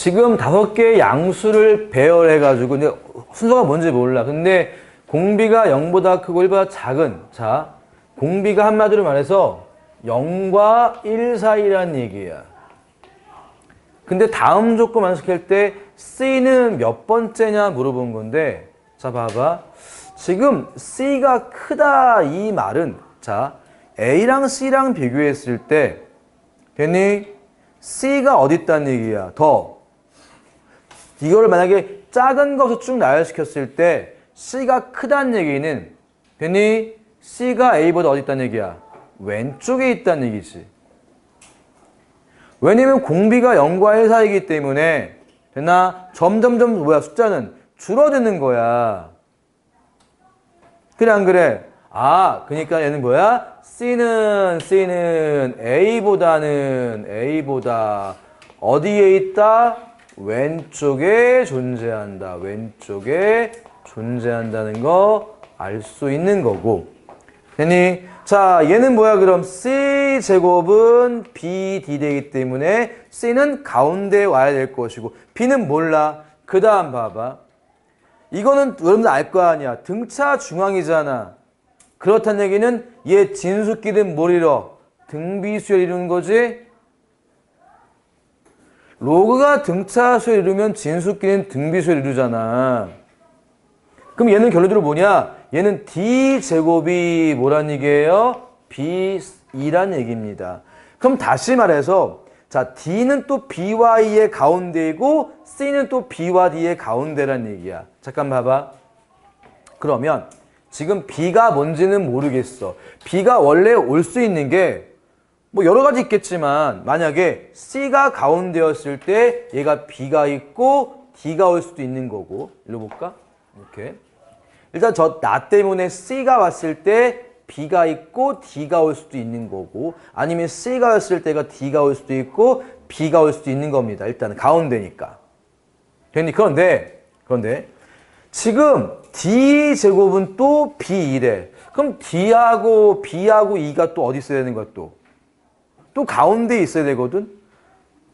지금 다섯 개의 양수를 배열해가지고, 근데 순서가 뭔지 몰라. 근데 공비가 0보다 크고 1보다 작은, 자, 공비가 한마디로 말해서 0과 1 사이란 얘기야. 근데 다음 조건 완수할 때 C는 몇 번째냐 물어본 건데, 자, 봐봐. 지금 C가 크다 이 말은, 자, A랑 C랑 비교했을 때, 됐니? C가 어디 있다는 얘기야? 더. 이거를 만약에 작은 것을 쭉 나열시켰을 때 C가 크다는 얘기는 됐니? C가 A보다 어디 있다는 얘기야? 왼쪽에 있다는 얘기지. 왜냐면 공비가 0과 1 사이이기 때문에 됐나? 점점점 뭐야 숫자는 줄어드는 거야. 그래 안 그래? 아 그러니까 얘는 뭐야? C는 C는 A보다는 A보다 어디에 있다? 왼쪽에 존재한다. 왼쪽에 존재한다는 거 알 수 있는 거고. 됐니? 자, 얘는 뭐야 그럼 C 제곱은 B D 되기 때문에 C는 가운데에 와야 될 것이고 B는 몰라. 그 다음 봐봐. 이거는 여러분들 알 거 아니야. 등차 중앙이잖아. 그렇다는 얘기는 얘 진수끼리는 뭘 이뤄? 등비수열 이루는 거지? 로그가 등차수열 이루면 진수끼리는 등비수열 이루잖아. 그럼 얘는 결론적으로 뭐냐? 얘는 D제곱이 뭐란 얘기예요? B2란 얘기입니다. 그럼 다시 말해서 자 D는 또 B와 E의 가운데이고 C는 또 B와 D의 가운데란 얘기야. 잠깐 봐봐. 그러면 지금 B가 뭔지는 모르겠어. B가 원래 올 수 있는 게 뭐 여러 가지 있겠지만 만약에 C가 가운데였을 때 얘가 B가 있고 D가 올 수도 있는 거고 읽어볼까? 이렇게 일단 저 나 때문에 C가 왔을 때 B가 있고 D가 올 수도 있는 거고 아니면 C가 왔을 때가 D가 올 수도 있고 B가 올 수도 있는 겁니다. 일단은 가운데니까. 됐니? 그런데 그런데 지금 D 제곱은 또 B2래. 그럼 D하고 B하고 E가 또 어디 있어야 되는 거야 또? 또 가운데 있어야 되거든.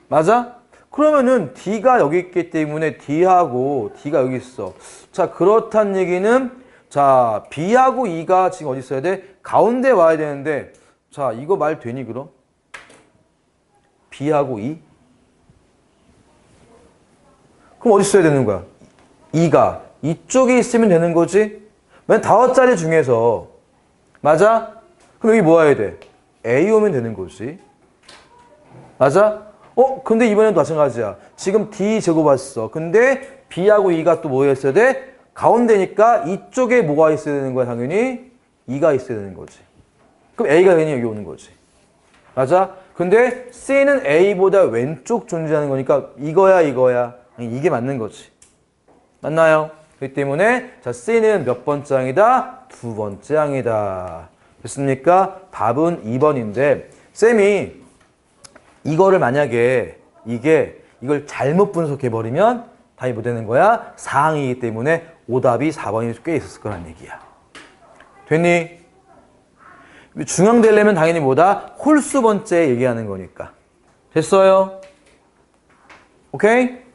맞아? 그러면은 D가 여기 있기 때문에 D하고 D가 여기 있어. 자, 그렇단 얘기는 자, B하고 E가 지금 어디 있어야 돼? 가운데 와야 되는데 자, 이거 말 되니 그럼? B하고 E? 그럼 어디 있어야 되는 거야? E가 이쪽에 있으면 되는 거지? 맨 다섯 자리 중에서 맞아? 그럼 여기 뭐 와야 돼? A 오면 되는 거지. 맞아? 어? 근데 이번에도 마찬가지야. 지금 D 제곱 왔어. 근데 B하고 E가 또 뭐였어야 돼? 가운데니까 이쪽에 뭐가 있어야 되는 거야, 당연히? E가 있어야 되는 거지. 그럼 A가 괜히 여기 오는 거지. 맞아? 근데 C는 A보다 왼쪽 존재하는 거니까 이거야, 이거야. 이게 맞는 거지. 맞나요? 그렇기 때문에 자 C는 몇 번째 항이다? 두 번째 항이다. 됐습니까? 답은 2번인데 쌤이 이거를 만약에 이게 이걸 잘못 분석해 버리면 답이 못 되는 거야. 4항이기 때문에 오답이 4번이 꽤 있었을 거란 얘기야. 됐니? 중앙 되려면 당연히 뭐다? 홀수 번째 얘기하는 거니까. 됐어요? 오케이?